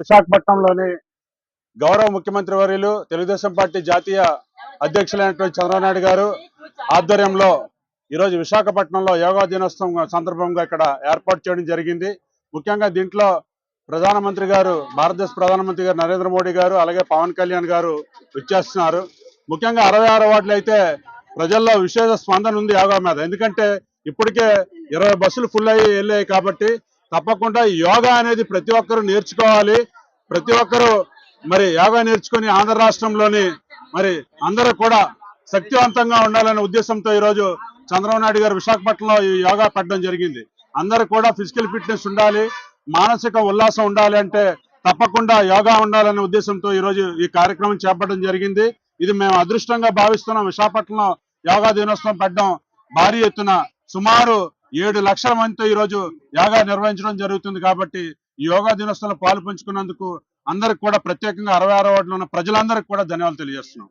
విశాఖపట్నంలోని గౌరవ ముఖ్యమంత్రి వర్యులు తెలుగుదేశం పార్టీ జాతీయ అధ్యక్షులైనటువంటి చంద్రబాబు నాయుడు గారు ఆధ్వర్యంలో ఈరోజు విశాఖపట్నంలో యోగా దినోత్సవం సందర్భంగా ఇక్కడ ఏర్పాటు చేయడం జరిగింది. ముఖ్యంగా దీంట్లో ప్రధానమంత్రి గారు భారతదేశ ప్రధానమంత్రి గారు నరేంద్ర మోడీ గారు అలాగే పవన్ కళ్యాణ్ గారు విచ్చేస్తున్నారు. ముఖ్యంగా అరవై ఆరు వార్డులు అయితే ప్రజల్లో విశేష స్పందన ఉంది యోగా మీద. ఎందుకంటే ఇప్పటికే ఇరవై బస్సులు ఫుల్ అయ్యి వెళ్ళాయి కాబట్టి తప్పకుండా యోగా అనేది ప్రతి ఒక్కరూ నేర్చుకోవాలి. ప్రతి ఒక్కరూ మరి యోగా నేర్చుకుని ఆంధ్ర రాష్ట్రంలోని మరి అందరూ కూడా శక్తివంతంగా ఉండాలనే ఉద్దేశంతో ఈరోజు చంద్రబాబు నాయుడు గారు విశాఖపట్నంలో ఈ యోగా పెట్టడం జరిగింది. అందరూ కూడా ఫిజికల్ ఫిట్నెస్ ఉండాలి మానసిక ఉల్లాసం ఉండాలి అంటే తప్పకుండా యోగా ఉండాలనే ఉద్దేశంతో ఈరోజు ఈ కార్యక్రమం చేపట్టడం జరిగింది. ఇది మేము అదృష్టంగా భావిస్తున్నాం. విశాఖపట్నంలో యోగా దినోత్సవం పెట్టడం భారీ ఎత్తున సుమారు ఏడు లక్షల మందితో ఈరోజు యోగా నిర్వహించడం జరుగుతుంది కాబట్టి ఈ యోగా దినోత్సవంలో పాలు పంచుకున్నందుకు అందరికి కూడా ప్రత్యేకంగా అరవై ఆరో వార్డులో ఉన్న ప్రజలందరికీ కూడా ధన్యవాదాలు తెలియజేస్తున్నాం.